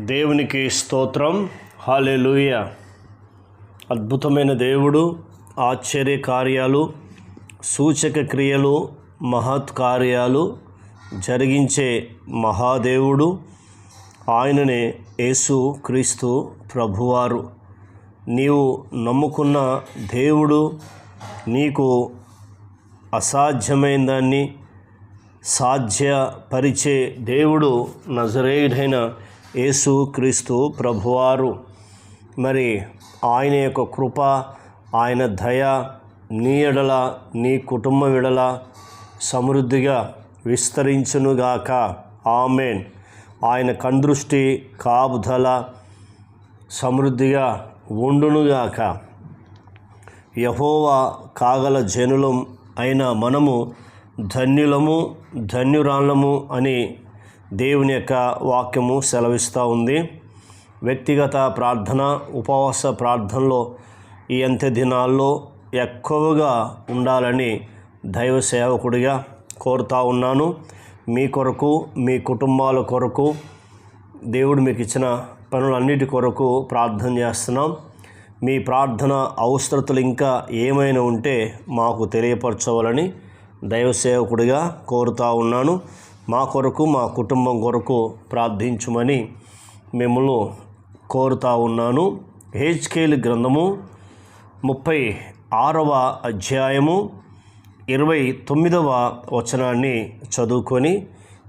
దేవునికి స్తోత్రం. హాలెలుయ అద్భుతమైన దేవుడు ఆశ్చర్య కార్యాలు సూచక క్రియలు మహత్ కార్యాలు జరిగించే మహాదేవుడు. ఆయననే యేసు క్రీస్తు ప్రభువారు. నీవు నమ్ముకున్న దేవుడు నీకు అసాధ్యమైన దాన్ని సాధ్యపరిచే దేవుడు నజరేయుడైన యేసు క్రీస్తు ప్రభువారు. మరి ఆయన యొక్క కృప ఆయన దయ నీ ఎడల నీ కుటుంబం ఎడల సమృద్ధిగా విస్తరించునుగాక. ఆమెన్. ఆయన కందృష్టి కాపుదల సమృద్ధిగా ఉండునుగాక. యహోవా కాగల జనులం అయిన మనము ధన్యులము ధన్యురాళ్ళము అని దేవుని యొక్క వాక్యము సెలవిస్తూ ఉంది. వ్యక్తిగత ప్రార్థన ఉపవాస ప్రార్థనలో ఈ అంత్య దినాల్లో ఎక్కువగా ఉండాలని దైవ సేవకుడిగా కోరుతా ఉన్నాను. మీ కొరకు మీ కుటుంబాల కొరకు దేవుడు మీకు ఇచ్చిన పనులన్నిటి కొరకు ప్రార్థన చేస్తున్నాం. మీ ప్రార్థన అవసరతలు ఇంకా ఏమైనా ఉంటే మాకు తెలియపరచవాలని దైవ సేవకుడిగా కోరుతా ఉన్నాను. మా కొరకు మా కుటుంబం కొరకు ప్రార్థించమని మిమ్మల్ని కోరుతా ఉన్నాను. హెచ్కేల్ గ్రంథము ముప్పై ఆరవ అధ్యాయము ఇరవై తొమ్మిదవ వచనాన్ని చదువుకొని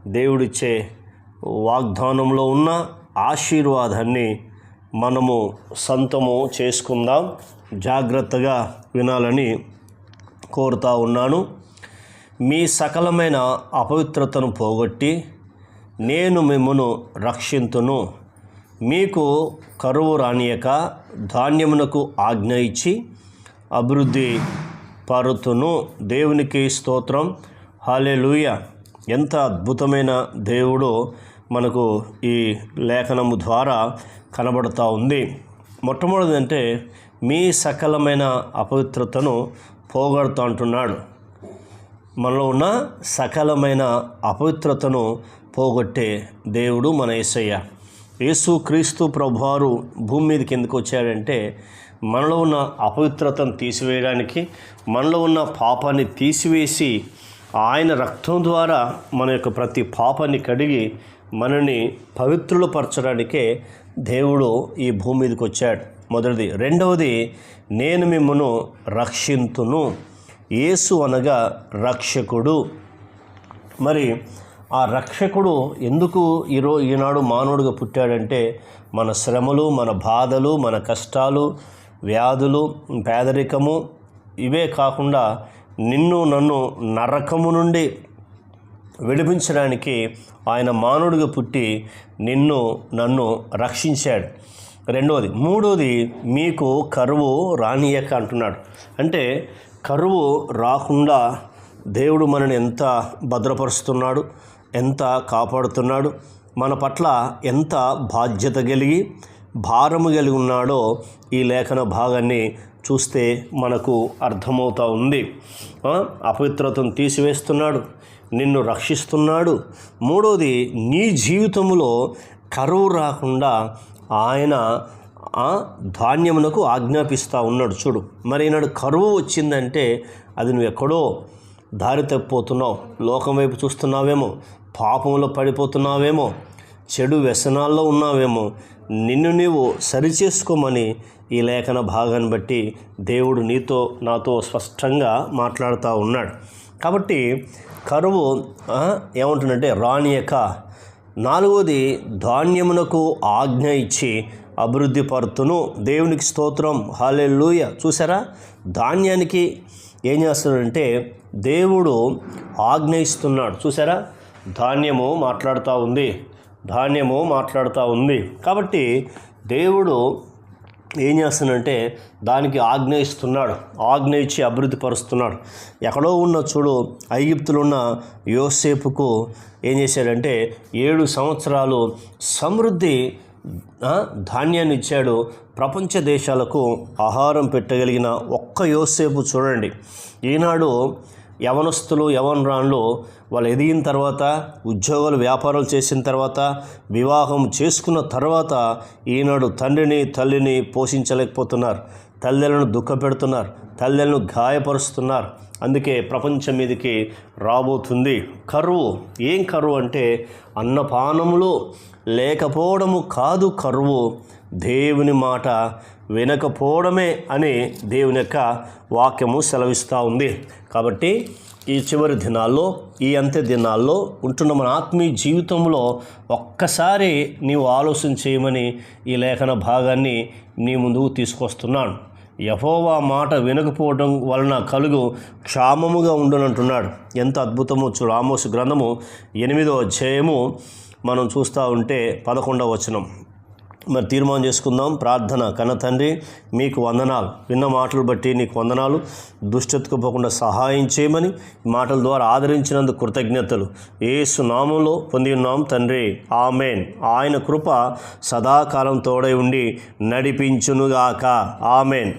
దేవుడిచ్చే వాగ్దానంలో ఉన్న ఆశీర్వాదాన్ని మనము సొంతము చేసుకుందాం. జాగ్రత్తగా వినాలని కోరుతా ఉన్నాను. మీ సకలమైన అపవిత్రతను పోగొట్టి నేను మిమ్మను రక్షింతును. మీకు కరువు రానియక ధాన్యమునకు ఆజ్ఞ ఇచ్చి అభివృద్ధి పరుతును. దేవునికి స్తోత్రం. హాలెలూయ ఎంత అద్భుతమైన దేవుడో మనకు ఈ లేఖనము ద్వారా కనబడుతూ ఉంది. మొట్టమొదటిదంటే మీ సకలమైన అపవిత్రతను పోగొడుతూ అంటున్నాడు. మనలో ఉన్న సకలమైన అపవిత్రతను పోగొట్టే దేవుడు మన ఏసయ్య. యేసు క్రీస్తు ప్రభువారు భూమి మీదకి ఎందుకు వచ్చాడంటే మనలో ఉన్న అపవిత్రతను తీసివేయడానికి మనలో ఉన్న పాపాన్ని తీసివేసి ఆయన రక్తం ద్వారా మన యొక్క ప్రతి పాపాన్ని కడిగి మనని పవిత్రులు పరచడానికే దేవుడు ఈ భూమి మీదకి వచ్చాడు. మొదటిది. రెండవది నేను మిమ్మను రక్షింతును. యేసు అనగా రక్షకుడు. మరి ఆ రక్షకుడు ఎందుకు ఈరో ఈనాడు మానవుడిగా పుట్టాడంటే మన శ్రమలు మన బాధలు మన కష్టాలు వ్యాధులు పేదరికము ఇవే కాకుండా నిన్ను నన్ను నరకము నుండి విడిపించడానికి ఆయన మానవుడిగా పుట్టి నిన్ను నన్ను రక్షించాడు. రెండవది మూడోది మీకు కరువు రానియక అంటున్నాడు. అంటే కరువు రాకుండా దేవుడు మనని ఎంత భద్రపరుస్తున్నాడు ఎంత కాపాడుతున్నాడు మన పట్ల ఎంత బాధ్యత కలిగి భారము కలిగి ఉన్నాడో ఈ లేఖన భాగాన్ని చూస్తే మనకు అర్థమవుతూ ఉంది. అపవిత్రతను తీసివేస్తున్నాడు నిన్ను రక్షిస్తున్నాడు. మూడోది నీ జీవితంలో కరువు రాకుండా ఆయన ఆ ధాన్యమునకు ఆజ్ఞాపిస్తూ ఉన్నాడు. చూడు మరి ఈనాడు కరువు వచ్చిందంటే అది నువ్వు ఎక్కడో దారి తప్పిపోతున్నావు. లోకం వైపు చూస్తున్నావేమో పాపంలో పడిపోతున్నావేమో చెడు వ్యసనాల్లో ఉన్నావేమో నిన్ను నీవు సరిచేసుకోమని ఈ లేఖన భాగాన్ని బట్టి దేవుడు నీతో నాతో స్పష్టంగా మాట్లాడుతూ ఉన్నాడు. కాబట్టి కరువు ఏమంటుందంటే రానియక నాలుగోది ధాన్యమునకు ఆజ్ఞ ఇచ్చి అభివృద్ధి పరుతును. దేవునికి స్తోత్రం. హాలెల్లుయ. చూసారా ధాన్యానికి ఏం చేస్తున్నాడంటే దేవుడు ఆజ్ఞయిస్తున్నాడు. చూసారా ధాన్యము మాట్లాడుతూ ఉంది. ధాన్యము మాట్లాడుతూ ఉంది. కాబట్టి దేవుడు ఏం చేస్తున్నాడంటే దానికి ఆజ్ఞ ఇస్తున్నాడు ఆజ్ఞ ఇచ్చి అభివృద్ధి పరుస్తున్నాడు. ఎక్కడో ఉన్న చూడు ఐగిప్తులో ఉన్న యోసేపుకు ఏం చేశాడంటే ఏడు సంవత్సరాలు సమృద్ధి ధాన్యాన్ని ఇచ్చాడు ప్రపంచ దేశాలకు ఆహారం పెట్టగలిగిన ఒక్క యోసేపు చూడండి. ఈనాడు యవనస్తులు యవనరాన్లు వాళ్ళు ఎదిగిన తర్వాత ఉద్యోగాలు వ్యాపారాలు చేసిన తర్వాత వివాహం చేసుకున్న తర్వాత ఈనాడు తండ్రిని తల్లిని పోషించలేకపోతున్నారు. తల్లిదండ్రులను దుఃఖపెడుతున్నారు తల్లిదండ్రులను గాయపరుస్తున్నారు. అందుకే ప్రపంచం మీదకి రాబోతుంది. కరువు. ఏం కరువు అంటే అన్నపానములు లేకపోవడము కాదు కరువు. దేవుని మాట వినకపోవడమే అని దేవుని యొక్క వాక్యము సెలవిస్తూ ఉంది. కాబట్టి ఈ చివరి దినాల్లో ఈ అంత్య దినాల్లో ఉంటున్న మన ఆత్మీయ జీవితంలో ఒక్కసారి నీవు ఆలోచన చేయమని ఈ లేఖన భాగాన్ని నీ ముందుకు తీసుకొస్తున్నాను. యహోవా మాట వినకపోవడం వలన కలుగు క్షామముగా ఉండునంటున్నాడు. ఎంత అద్భుతమో చూడు. ఆమోసు గ్రంథము ఎనిమిదో అధ్యాయము మనం చూస్తూ ఉంటే పదకొండవ వచనం. మరి తీర్మానం చేసుకుందాం. ప్రార్థన కన్న తండ్రి మీకు వందనాలు. విన్న మాటలు బట్టి నీకు వందనాలు. దుష్టతకు పోకుండా సహాయం చేయమని మాటల ద్వారా ఆదరించినందుకు కృతజ్ఞతలు. ఏసు నామంలో పొంది ఉన్నాం తండ్రి. ఆమెన్. ఆయన కృప సదాకాలం తోడై ఉండి నడిపించునుగాక. ఆమెన్.